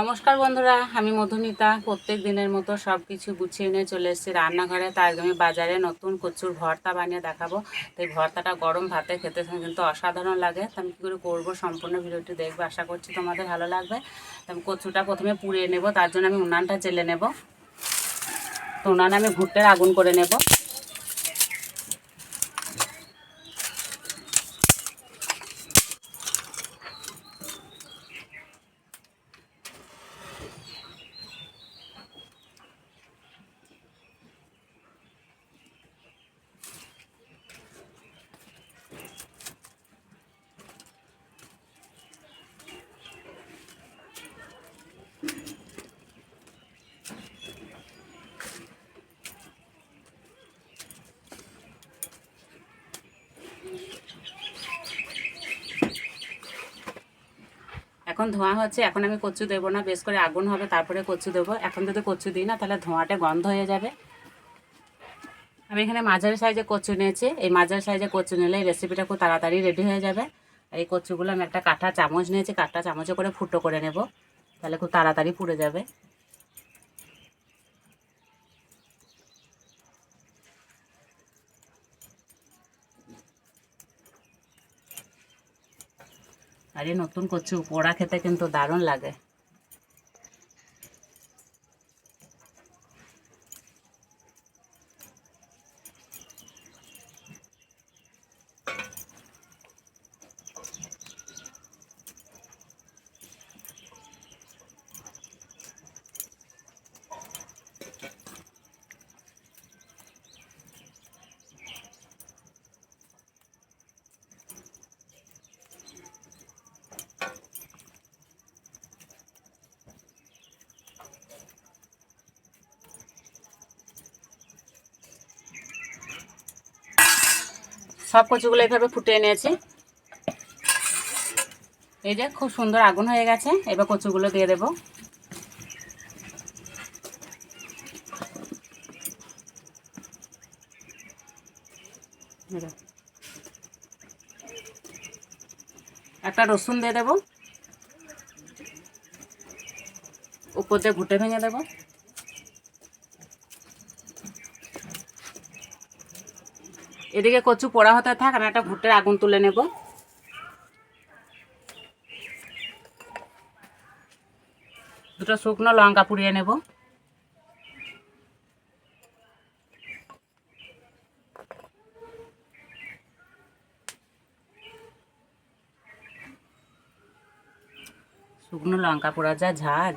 নমস্কার বন্ধুরা, আমি মধুমিতা প্রত্যেক দিনের মতো সব কিছু গুছিয়ে নিয়ে চলে এসেছি রান্নাঘরে। তাই আমি বাজারে নতুন কচুর ভর্তা বানিয়ে দেখাবো। তো এই ভর্তাটা গরম ভাতে খেতে কিন্তু অসাধারণ লাগে। তো আমি কী করে করব সম্পূর্ণ ভিডিওটি দেখবে। আশা করছি তোমাদের ভালো লাগবে। তো আমি কচুটা প্রথমে পুড়িয়ে নেব, তার জন্য আমি উনানটা জেলে নেব। তো উনানে আমি ভুট্টের আগুন করে নেব। এখন ধোঁয়া হচ্ছে, এখন আমি কচু দেবো না, বেশ করে আগুন হবে, তারপরে কচু দেবো। এখন যদি কচু দিই না, তাহলে ধোঁয়াটা গন্ধ হয়ে যাবে। আমি এখানে মাঝারি সাইজে কচু নিয়েছি। এই মাঝারি সাইজে কচু নিলে এই রেসিপিটা খুব তাড়াতাড়ি রেডি হয়ে যাবে। আর এই কচুগুলো আমি একটা কাঠা চামচ নিয়েছি কাঠা চামচে করে ফুটো করে নেব। তাহলে খুব তাড়াতাড়ি পুড়ে যাবে। আর নতুন কচু পোড়া খেতে কিন্তু দারুণ লাগে। সব কচুগুলো এভাবে ফুটিয়ে নিয়েছি। এই যে খুব সুন্দর আগুন হয়ে গেছে, এবার কচুগুলো দিয়ে দেব। একটা রসুন দিয়ে দেব। উপর দিয়ে ঘুটে ভেঙে দেবো। এদিকে কচু পোড়া হতে থাক, আমি একটা ভুট্টের আগুন তুলে নেব। দুটো শুকনো লঙ্কা পুড়িয়ে নেব। শুকনো লঙ্কা পোড়া যা ঝাঁজ।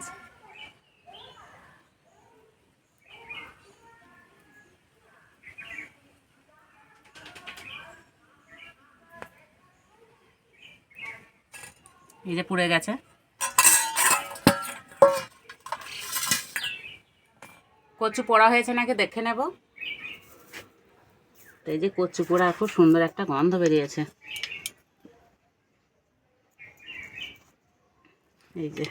এই যে পুড়ে গেছে। কচু পোড়া হয়েছে নাকি দেখে নেব। তো এই যে কচু পোড়া খুব সুন্দর একটা গন্ধ বেরিয়েছে। এই যে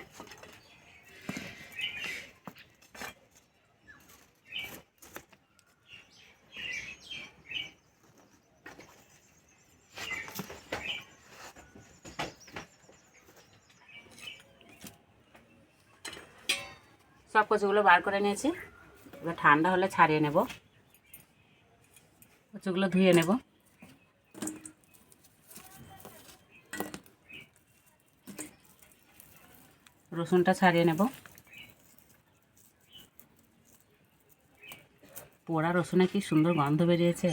সব কচুগুলো বার করে নিয়েছি। এবার ঠান্ডা হলে ছাড়িয়ে নেব। কচুগুলো ধুয়ে নেব। রসুনটা ছাড়িয়ে নেব। পোড়া রসুনে কি সুন্দর গন্ধ বেরিয়েছে।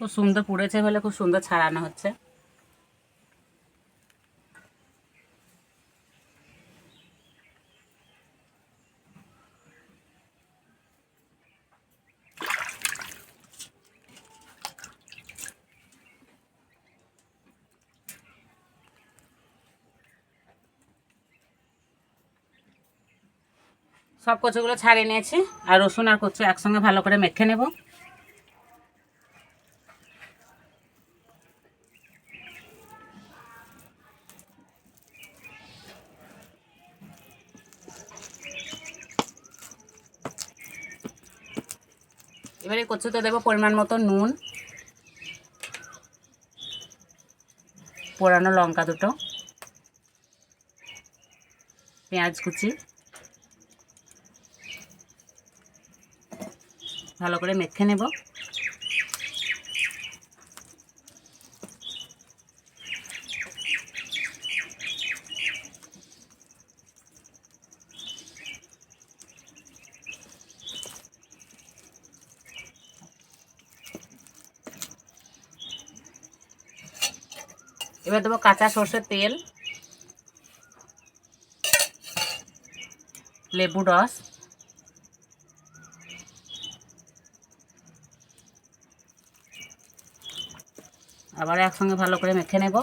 খুব সুন্দর পুড়েছে বলে খুব সুন্দর ছাড়ানো হচ্ছে। সব কচুগুলো ছাড়িয়ে নিয়েছি, আর রসুন আর কচু একসঙ্গে ভালো করে মেখে নেব। এবারে কচুতে দেবো পরিমাণ মতো নুন, পোড়ানো লঙ্কা দুটো, পেঁয়াজ কুচি, ভালো করে মেখে নেব। এবার দেবো কাঁচা সর্ষের তেল, লেবু রস, আবার একসঙ্গে ভালো করে মেখে নেব।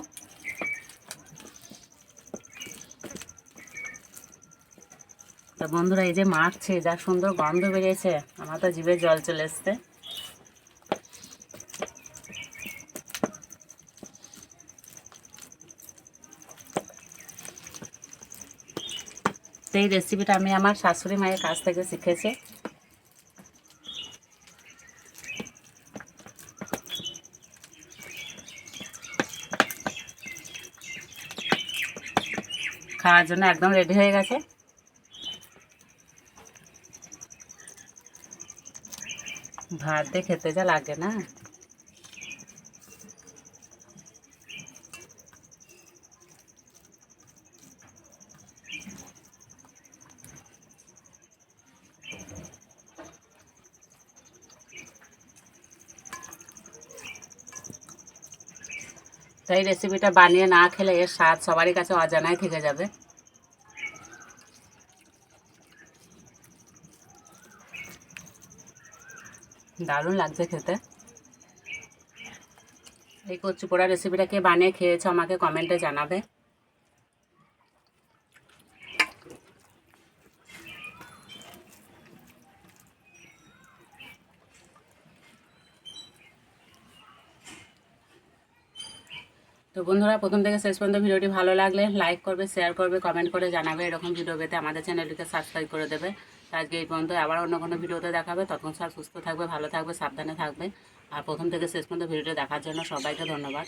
তা বন্ধুরা, এই যে মাখছে, যা সুন্দর গন্ধ বেরিয়েছে, আমার তো জিভে জল চলে এসছে। সেই রেসিপিটা আমি আমার শাশুড়ি মায়ের কাছ থেকে শিখেছি। খাওয়ার জন্য একদম রেডি হয়ে গেছে। ভাত দিয়ে খেতে যা লাগে না। তো এই রেসিপিটা বানিয়ে না খেলে এর স্বাদ সবারই কাছে অজানায় থেকে যাবে। দারুণ লাগছে খেতে। এই কচু পোড়া রেসিপিটা কে বানিয়ে খেয়েছো আমাকে কমেন্টে জানাবে। তো বন্ধুরা, প্রথম থেকে শেষ পর্যন্ত ভিডিওটি ভালো লাগলে লাইক করবে শেয়ার করবে কমেন্ট করে জানাবে। এরকম ভিডিও পেতে আমাদের চ্যানেলটিকে সাবস্ক্রাইব করে দেবে। আজকে এই পর্যন্ত, আবার অন্য কোনো ভিডিওতে দেখাবে। তখন সব সুস্থ থাকবে, ভালো থাকবে, সাবধানে থাকবে। আর প্রথম থেকে শেষ পর্যন্ত ভিডিওটি দেখার জন্য সবাইকে ধন্যবাদ।